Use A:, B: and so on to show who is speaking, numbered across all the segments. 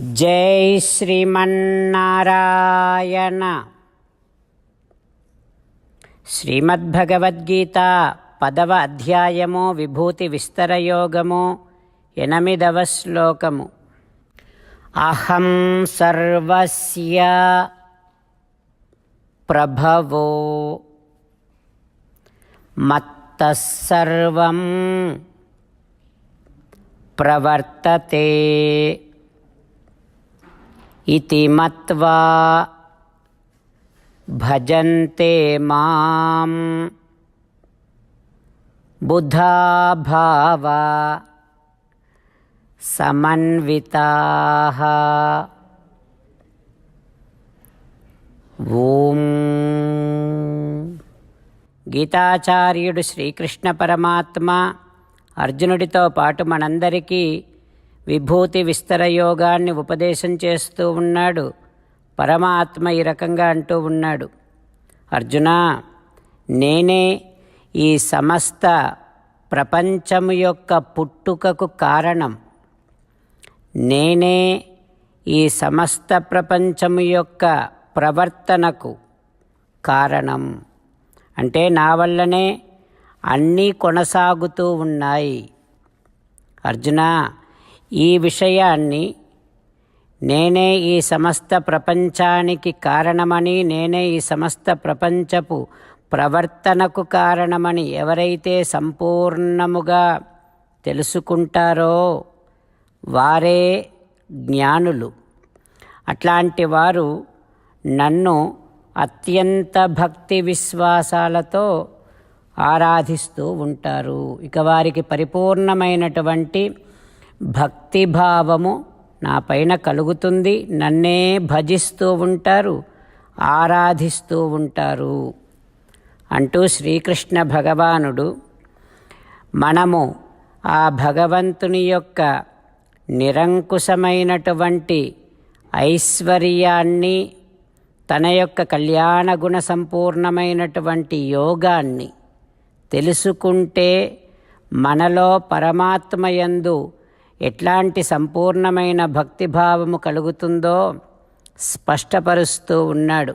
A: జై శ్రీమన్నారాయణ. శ్రీమద్భగవద్గీత పదవ అధ్యాయము విభూతి విస్తరయోగము ఎనిమిదవ శ్లోకము. అహం సర్వస్య ప్రభవో మత్తసర్వం ప్రవర్తతే इति मत्वा भजन्ते मां बुधा भावा समन्विताः ఓం గీతాచార్యుడు శ్రీకృష్ణ పరమాత్మ అర్జునుడితో పాటు మనందరికీ విభూతి విస్తర యోగాన్ని ఉపదేశం చేస్తూ ఉన్నాడు. పరమాత్మ ఈ రకంగా అంటూ ఉన్నాడు. అర్జున నేనే ఈ సమస్త ప్రపంచము యొక్క పుట్టుకకు కారణం. నేనే ఈ సమస్త ప్రపంచము యొక్క ప్రవర్తనకు కారణం. అంటే నా వల్లనే అన్నీ కొనసాగుతూ ఉన్నాయి. అర్జున ఈ విషయాన్ని నేనే ఈ సమస్త ప్రపంచానికి కారణమని నేనే ఈ సమస్త ప్రపంచపు ప్రవర్తనకు కారణమని ఎవరైతే సంపూర్ణముగా తెలుసుకుంటారో వారే జ్ఞానులు. అట్లాంటి వారు నన్ను అత్యంత భక్తి విశ్వాసాలతో ఆరాధిస్తూ ఉంటారు. ఇక వారికి పరిపూర్ణమైనటువంటి భక్తిభావము నా పైన కలుగుతుంది. నన్నే భజిస్తూ ఉంటారు ఆరాధిస్తూ ఉంటారు. అంటూ శ్రీకృష్ణ భగవానుడు మనము ఆ భగవంతుని యొక్క నిరంకుశమైనటువంటి ఐశ్వర్యాన్ని తన యొక్క కళ్యాణ గుణ సంపూర్ణమైనటువంటి యోగాన్ని తెలుసుకుంటే మనలో పరమాత్మయందు ఎట్లాంటి సంపూర్ణమైన భక్తిభావము కలుగుతుందో స్పష్టపరుస్తూ ఉన్నాడు.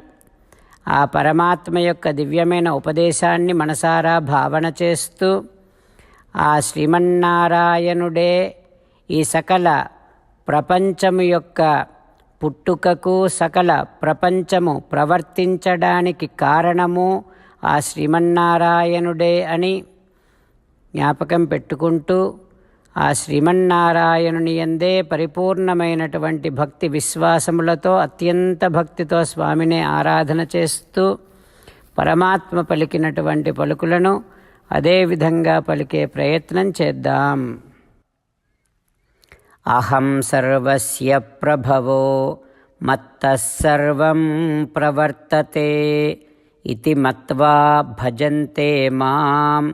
A: ఆ పరమాత్మ యొక్క దివ్యమైన ఉపదేశాన్ని మనసారా భావన చేస్తూ ఆ శ్రీమన్నారాయణుడే ఈ సకల ప్రపంచము యొక్క పుట్టుకకు సకల ప్రపంచము ప్రవర్తించడానికి కారణము ఆ శ్రీమన్నారాయణుడే అని జ్ఞాపకం పెట్టుకుంటూ ఆ శ్రీమన్నారాయణుని ఎందే పరిపూర్ణమైనటువంటి భక్తి విశ్వాసములతో అత్యంత భక్తితో స్వామిని ఆరాధన చేస్తూ పరమాత్మ పలికినటువంటి పలుకులను అదేవిధంగా పలికే ప్రయత్నం చేద్దాం. అహం సర్వస్య ప్రభవో మత్తసర్వం ప్రవర్తతే. ఇది మత్వా భజంతే మాం